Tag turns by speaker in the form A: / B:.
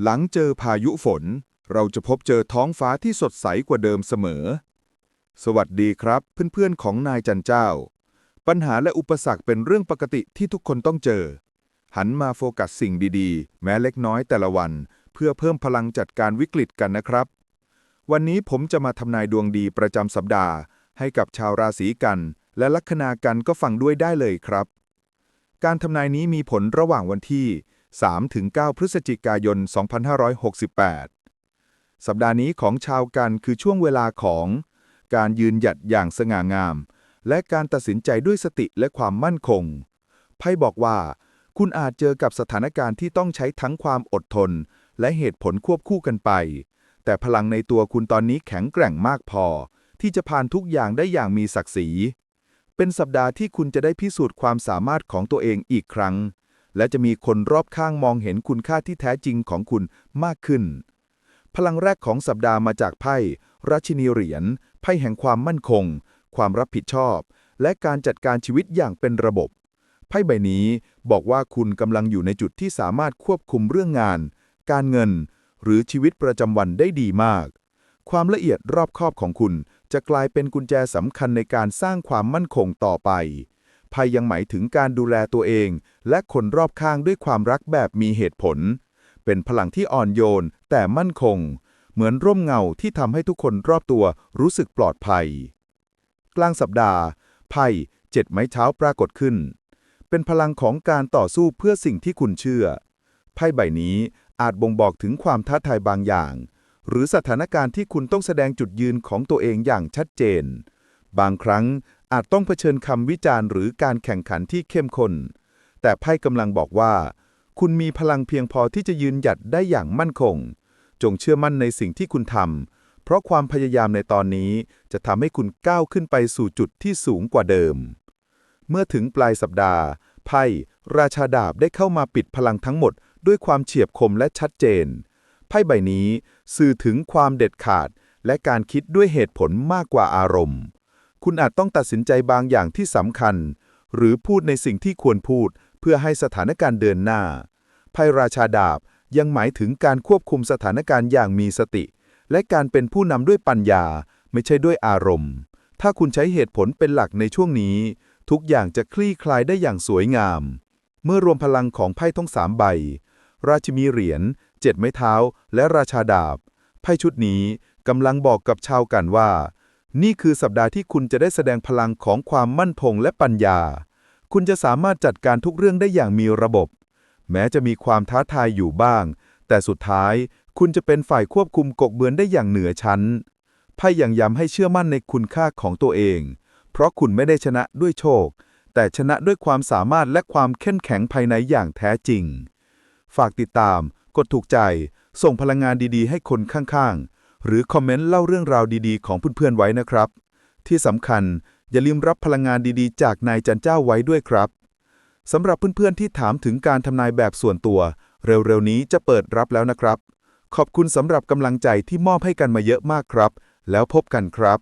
A: หลังเจอพายุฝน เราจะพบเจอท้องฟ้าที่สดใสกว่าเดิมเสมอ สวัสดีครับ เพื่อนๆของนายจันเจ้า ปัญหาและอุปสรรคเป็นเรื่องปกติที่ทุกคนต้องเจอ หันมาโฟกัสสิ่งดีๆ แม้เล็กน้อยแต่ละวัน เพื่อเพิ่มพลังจัดการวิกฤตกันนะครับ วันนี้ผมจะมาทำนายดวงดีประจำสัปดาห์ ให้กับชาวราศีกัน และลัคนากันก็ฟังด้วยได้เลยครับ การทำนายนี้มีผลระหว่างวันที่ 3-9 พฤศจิกายน 2568 สัปดาห์นี้ของชาวกันคือช่วงเวลาของการยืนหยัดอย่างสง่างาม และการตัดสินใจด้วยสติและความมั่นคง ไพ่บอกว่า คุณอาจเจอกับสถานการณ์ที่ต้องใช้ทั้งความอดทน และเหตุผลควบคู่กันไป แต่พลังในตัวคุณตอนนี้แข็งแกร่งมากพอ ที่จะผ่านทุกอย่างได้อย่างมีศักดิ์ศรี เป็นสัปดาห์ที่คุณจะได้พิสูจน์ความสามารถของตัวเองอีกครั้ง และจะมีคนรอบข้างมองเห็นคุณค่าที่แท้จริงของคุณมากขึ้น พลังแรกของสัปดาห์มาจากไพ่ราชินีเหรียญไพ่แห่งความมั่นคง ความรับผิดชอบ และการจัดการชีวิตอย่างเป็นระบบ ไพ่ใบนี้บอกว่าคุณกำลังอยู่ในจุดที่สามารถควบคุมเรื่องงาน การเงิน หรือชีวิตประจำวันได้ดีมาก ความละเอียดรอบคอบของคุณจะกลายเป็นกุญแจสำคัญในการสร้างความมั่นคงต่อไป ไพ่ยังหมายถึงการดูแลตัวเอง และคนรอบข้างด้วยความรักแบบมีเหตุผล เป็นพลังที่อ่อนโยน แต่มั่นคง เหมือนร่มเงาที่ทำให้ทุกคนรอบตัวรู้สึกปลอดภัย กลางสัปดาห์ ไพ่เจ็ดไม้เท้าปรากฏขึ้น เป็นพลังของการต่อสู้เพื่อสิ่งที่คุณเชื่อ ไพ่ใบนี้อาจบ่งบอกถึงความท้าทายบางอย่าง หรือสถานการณ์ที่คุณต้องแสดงจุดยืนของตัวเองอย่างชัดเจน บางครั้ง อาจต้องเผชิญคำวิจารณ์หรือการแข่งขันที่เข้มข้น แต่ไพ่กำลังบอกว่า คุณมีพลังเพียงพอที่จะยืนหยัดได้อย่างมั่นคง จงเชื่อมั่นในสิ่งที่คุณทำ เพราะความพยายามในตอนนี้จะทำให้คุณก้าวขึ้นไปสู่จุดที่สูงกว่าเดิม เมื่อถึงปลายสัปดาห์ ไพ่ราชาดาบได้เข้ามาปิดพลังทั้งหมด ด้วยความเฉียบคมและชัดเจน ไพ่ใบนี้สื่อถึงความเด็ดขาด และการคิดด้วยเหตุผลมากกว่าอารมณ์ คุณอาจต้องตัดสินใจบางอย่างที่สำคัญ หรือพูดในสิ่งที่ควรพูด เพื่อให้สถานการณ์เดินหน้า ไพ่ราชาดาบยังหมายถึงการควบคุมสถานการณ์อย่างมีสติ และการเป็นผู้นำด้วยปัญญา ไม่ใช่ด้วยอารมณ์ ถ้าคุณใช้เหตุผลเป็นหลักในช่วงนี้ ทุกอย่างจะคลี่คลายได้อย่างสวยงาม เมื่อรวมพลังของไพ่ทั้งสามใบ ราชินีเหรียญเจ็ดไม้เท้า และราชาดาบ ไพ่ชุดนี้กำลังบอกกับชาวกันว่า นี่คือสัปดาห์ที่คุณจะได้แสดงพลังของความมั่นคงและปัญญา คุณจะสามารถจัดการทุกเรื่องได้อย่างมีระบบ แม้จะมีความท้าทายอยู่บ้าง แต่สุดท้ายคุณจะเป็นฝ่ายควบคุมกกเบือนได้อย่างเหนือชั้น ไพ่ยังย้ำให้เชื่อมั่นในคุณค่าของตัวเอง เพราะคุณไม่ได้ชนะด้วยโชค แต่ชนะด้วยความสามารถและความเข้มแข็งภายในอย่างแท้จริง ฝากติดตาม กดถูกใจ ส่งพลังงานดีๆ ให้คนข้างๆ หรือคอมเมนต์เล่าเรื่องราวดีๆ ของเพื่อนๆไว้นะครับ ที่สำคัญอย่าลืมรับพลังงานดีๆ จากนายจันเจ้าไว้ด้วยครับสำหรับเพื่อนๆที่ถามถึงการทำนายแบบส่วนตัว เร็วๆนี้จะเปิดรับแล้วนะครับ ขอบคุณสำหรับกำลังใจที่มอบให้กันมาเยอะมากครับ แล้วพบกันครับ